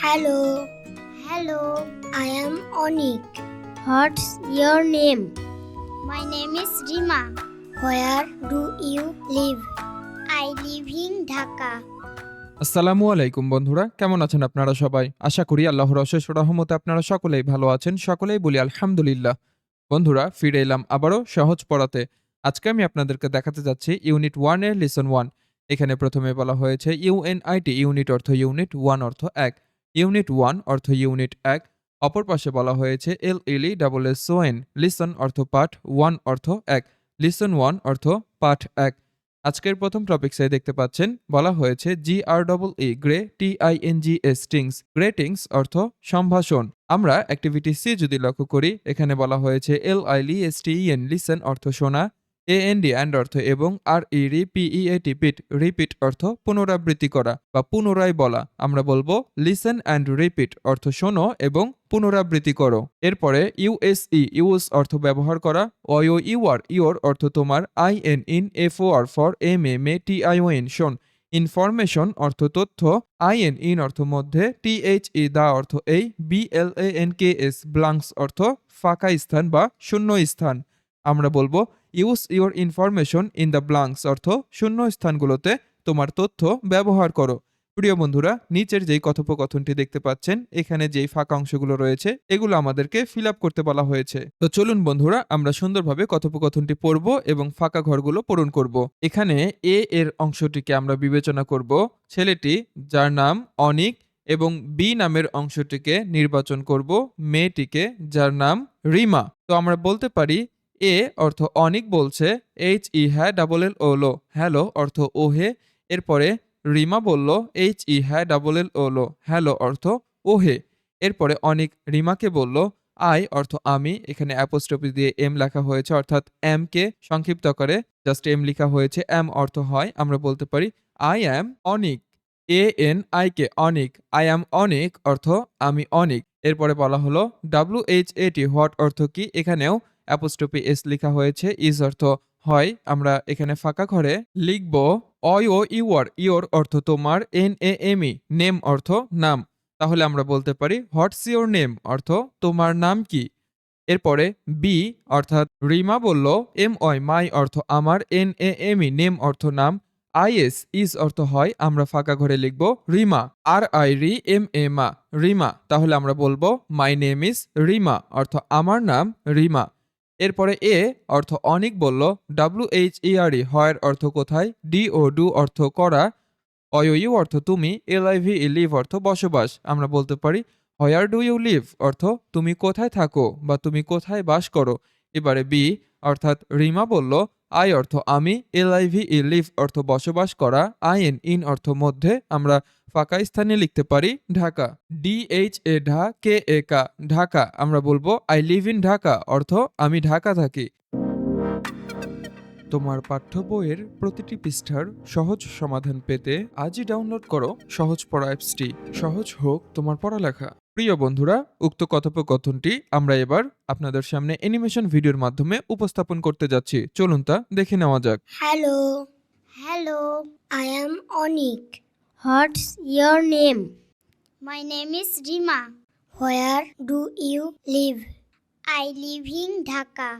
Hello, Hello, I am Onik. what's your name? My name is Rima. Where do you live? I live in Dhaka. আসসালামু আলাইকুম বন্ধুরা কেমন আছেন আপনারা সবাই আশা করি আল্লাহর অশেষ রহমতে আপনারা সকলেই ভালো আছেন সকলেই বলি আলহামদুলিল্লাহ বন্ধুরা ফিরে এলাম আবারও সহজ পড়াতে আজকে আমি আপনাদেরকে দেখাতে যাচ্ছি ইউনিট ওয়ানের লিসন ওয়ান এখানে প্রথমে বলা হয়েছে U N I T unit অর্থ ইউনিট ওয়ান অর্থ এক ইউনিট ওয়ান অর্থ ইউনিট এক, অপর পাশে বলা হয়েছে L E double S O N lesson অর্থ পাঠ ওয়ান অর্থ এক, লিসন ওয়ান অর্থ পাঠ এক। আজকের প্রথম টপিক্সে দেখতে পাচ্ছেন, বলা হয়েছে G R double E, gree T I N G S tings greetings অর্থ সম্ভাষণ। আমরা অ্যাক্টিভিটি সি যদি লক্ষ্য করি, এখানে বলা হয়েছে L I lee S T N, listen অর্থ শোনা এ এন ডি অ্যান্ড অর্থ এবং আর ই রি পি ই এ টি পিট রিপিট অর্থ পুনরাবৃত্তি করা বা পুনরায় বলা। আমরা বলব লিসেন অ্যান্ড রিপিট অর্থ শোনো এবং পুনরাবৃত্তি করো। এরপরে ইউএসই ইউজ অর্থ ব্যবহার করা অয়ো ইউআর ইওর অর্থ তোমার I N in F O R for M M A T I O N শোন। ইনফরমেশন অর্থ তথ্য আই এন ইন অর্থ মধ্যে টি এইচ ই দা অর্থ এই B L A N K S blanks অর্থ ফাঁকা স্থান বা শূন্য স্থান। আমরা বলব use your information in the blanks অর্থ শূন্য স্থানগুলোতে তোমার তথ্য ব্যবহার করো। প্রিয় বন্ধুরা, নিচের যেই কথোপকথনটি দেখতে পাচ্ছেন, এখানে যেই ফাঁকা অংশগুলো রয়েছে, এগুলো আমাদেরকে ফিল আপ করতে বলা হয়েছে। তো চলুন বন্ধুরা, আমরা সুন্দরভাবে কথোপকথনটি পড়ব এবং ফাঁকা ঘরগুলো পূরণ করব। এখানে এ এর অংশটিকে আমরা বিবেচনা করব। ছেলেটি, যার নাম অনিক, এবং বি নামের অংশটিকে নির্বাচন করব। মেয়েটিকে, যার নাম রিমা। তো আমরা বলতে পারি এ অর্থ অনিক বলছে এইচ ই হ্যাঁ ডাবল এল ও লো হ্যালো অর্থ ওহে এরপরে রিমা বলল এইচ ই হ্যাঁ ডাবল এল ও লো হ্যালো অর্থ ওহে এরপরে অনিক রিমাকে বলল আই অর্থ আমি। এখানে অ্যাপোস্ট্রফি দিয়ে এম লেখা হয়েছে, অর্থাৎ এম কে সংক্ষিপ্ত করে। জাস্ট এম লেখা হয়েছে এম অর্থ হয়, আমরা বলতে পারি I am Anik. A N I K Anik. I am Anik অর্থ আমি অনিক। এরপরে বলা হলো W H A T what অর্থ কি? এখানেও অ্যাপোস্ট্রফি এস লেখা হয়েছে ইজ অর্থ হয়, আমরা এখানে ফাঁকা ঘরে লিখব অয় ও ইউর ইওর অর্থ তোমার, N A M E, name অর্থ নাম। তাহলে আমরা বলতে পারি, হোয়াটস ইওর নেম অর্থ তোমার নাম কি? এরপরে বি অর্থাৎ রিমা বলল, এম ওয়াই, মাই অর্থ আমার, N A M E, name অর্থ নাম। আইএস ইজ অর্থ হয়, আমরা ফাঁকা ঘরে লিখব রিমা, আর আই রি এম এ মা, রিমা। তাহলে আমরা বলব, মাই নেম ইজ রিমা, অর্থ আমার নাম রিমা। এরপরে এ অর্থ অনিক বলল ডাব্লু এইচ ই আর ই হয়ের অর্থ কোথায়? ডি ও ডু অর্থ করা অয় অর্থ তুমি এল আই ভি লিভ অর্থ বসবাস। আমরা বলতে পারি হয়ার ডু ইউ লিভ অর্থ তুমি কোথায় থাকো বা তুমি কোথায় বাস করো। এবারে বি, অর্থাৎ রিমা বলল, আই অর্থ আমি, এল আই ভি লিভ অর্থ বসবাস করা, আই এন ইন অর্থ মধ্যে, আমরা ফাঁকা স্থানে লিখতে পারি, Dhaka. D H A ঢা, K A কা, ঢাকা। আমরা বলব, আই লিভ ইন ঢাকা, অর্থ আমি ঢাকা থাকি। তোমার পাঠ্য বইয়ের প্রতিটি পৃষ্ঠার সহজ সমাধান পেতে আজই ডাউনলোড করো সহজ পড়া অ্যাপসটি। সহজ হোক তোমার পড়ালেখা। প্রিয় বন্ধুরা উক্ত কথোপকথনটি আমরা এবার আপনাদের সামনে অ্যানিমেশন ভিডিওর মাধ্যমে উপস্থাপন করতে যাচ্ছি চলুন তা দেখে নেওয়া যাক hello Hello, I am Onik. What's your name? my name is Rima. Where do you live? I live in Dhaka.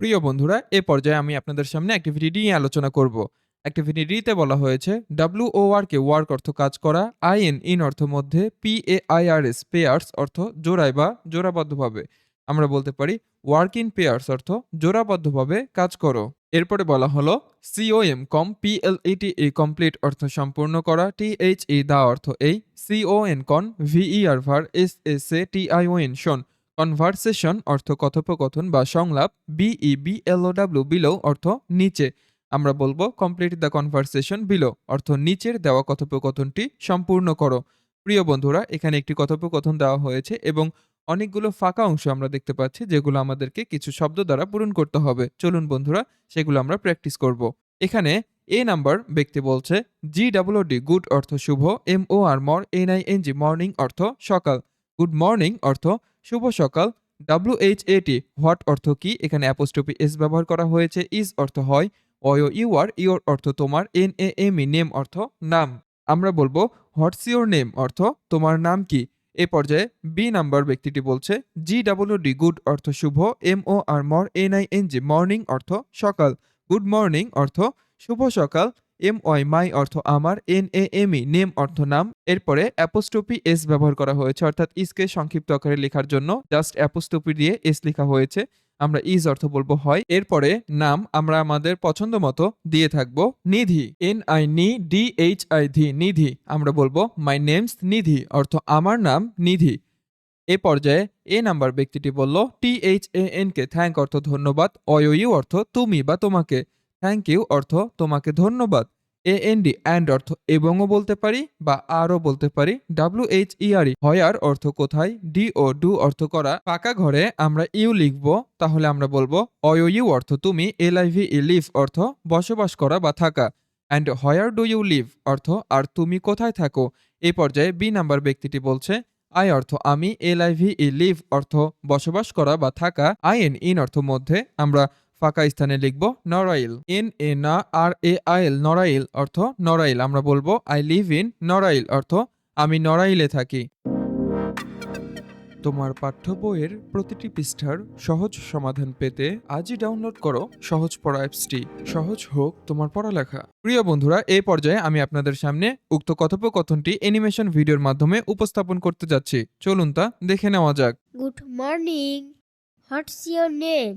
প্রিয় বন্ধুরা এ পর্যায়ে আমি আপনাদের সামনে অ্যাক্টিভিটি ডি নিয়ে আলোচনা করব অ্যাক্টিভিটি ডিতে বলা হয়েছে ডাব্লিউ ও কে ওয়ার্ক অর্থ কাজ করা আই এন ইন অর্থ মধ্যে P A I R S pairs অর্থ জোড়ায় বা জোড়াবদ্ধভাবে। আমরা বলতে পারি ওয়ার্ক ইন পেয়ার্স অর্থ জোড়াবদ্ধভাবে কাজ করো। এরপরে বলা হলো COM com P L E complete অর্থ সম্পূর্ণ করা টি এইচ ই দা অর্থ এই সিও এন কন ভিই আর ভার S S A T N শোন কনভারসেশন অর্থ কথোপকথন বা সংলাপ বিই ও ডাব্লিউ বিলো অর্থ নিচে। আমরা বলব কমপ্লিট দ্য কনভারসেশন বিলো অর্থ নিচের দেওয়া কথোপকথনটি সম্পূর্ণ করো। প্রিয় বন্ধুরা, এখানে একটি কথোপকথন দেওয়া হয়েছে এবং অনেকগুলো ফাঁকা অংশ আমরা দেখতে পাচ্ছি যেগুলো আমাদেরকে কিছু শব্দ দ্বারা পূরণ করতে হবে। চলুন বন্ধুরা, সেগুলো আমরা প্র্যাকটিস করব। এখানে এ নাম্বার ব্যক্তি বলছে জি ডাব্লিউ ডি গুড অর্থ শুভ এম ও আর মর N I N G morning অর্থ সকাল। গুড মর্নিং অর্থ শুভ সকাল। W H A T what অর্থ কি? এখানে অ্যাপোস্টপি এস ব্যবহার করা হয়েছে ইজ অর্থ হয় অয় ইউ আর ইউর অর্থ তোমার N A M E name অর্থ নাম। আমরা বলব, হোয়াটস ইউর নেম অর্থ তোমার নাম কি? এ পর্যায়ে বি নাম্বার ব্যক্তিটি বলছে জি ডাব্লিউ ডি গুড অর্থ শুভ এম ও আর মর N I N G morning অর্থ সকাল। গুড মর্নিং অর্থ শুভ সকাল এম ওয়াই মাই অর্থ আমার N A M E name অর্থ নাম। এরপরে অ্যাপোস্টোপি এস ব্যবহার করা হয়েছে, অর্থাৎ ইসকে সংক্ষিপ্ত আকারে লেখার জন্য, জাস্ট অ্যাপোস্টোপি দিয়ে এস লেখা হয়েছে। আমরা ইজ অর্থ বলব হয়। এরপরে নাম আমরা আমাদের পছন্দ মতো দিয়ে থাকব নিধি। এন আই নি ডি এইচ আই ধি নিধি। আমরা বলব মাই নেমস নিধি, অর্থ আমার নাম নিধি। এ পর্যায়ে এ নাম্বার ব্যক্তিটি বলল T H A N K thank অর্থ ধন্যবাদ অয় ইউ অর্থ তুমি বা তোমাকে। থ্যাংক ইউ অর্থ তোমাকে ধন্যবাদ। এ এন ডি অ্যান্ড অর্থ এবংও বলতে পারি বা আরও বলতে পারি। ডাব্লিউ এইচ ইআরই হয়ার অর্থ কোথায়? ডি ও ডু অর্থ করা। পাকা ঘরে আমরা ইউ লিখব, তাহলে আমরা বলব অয় ইউ অর্থ তুমি L I V E live অর্থ বসবাস করা বা থাকা। And where do you live অর্থ আর তুমি কোথায় থাকো। এই পর্যায়ে বি নাম্বার ব্যক্তিটি বলছে আই অর্থ আমি L I V E live অর্থ বসবাস করা বা থাকা। আই এন ইন অর্থ মধ্যে। আমরা ফাঁকা স্থানে লিখব নরাইল এন এ না আর এ আইল নরাইল অর্থ নরাইল আমরা বলব আই লিভ ইন নরাইল অর্থ আমি নরাইলে থাকি। তোমার পাঠ্য বইয়ের প্রতিটি পৃষ্ঠার সহজ সমাধান পেতে আজই ডাউনলোড করো সহজ পড়া অ্যাপসটি। সহজ হোক তোমার পড়ালেখা। প্রিয় বন্ধুরা এই পর্যায়ে আমি আপনাদের সামনে উক্ত কথোপকথনটি অ্যানিমেশন ভিডিওর মাধ্যমে উপস্থাপন করতে যাচ্ছি। চলুন তা দেখে নেওয়া যাক। Good morning. What's your name?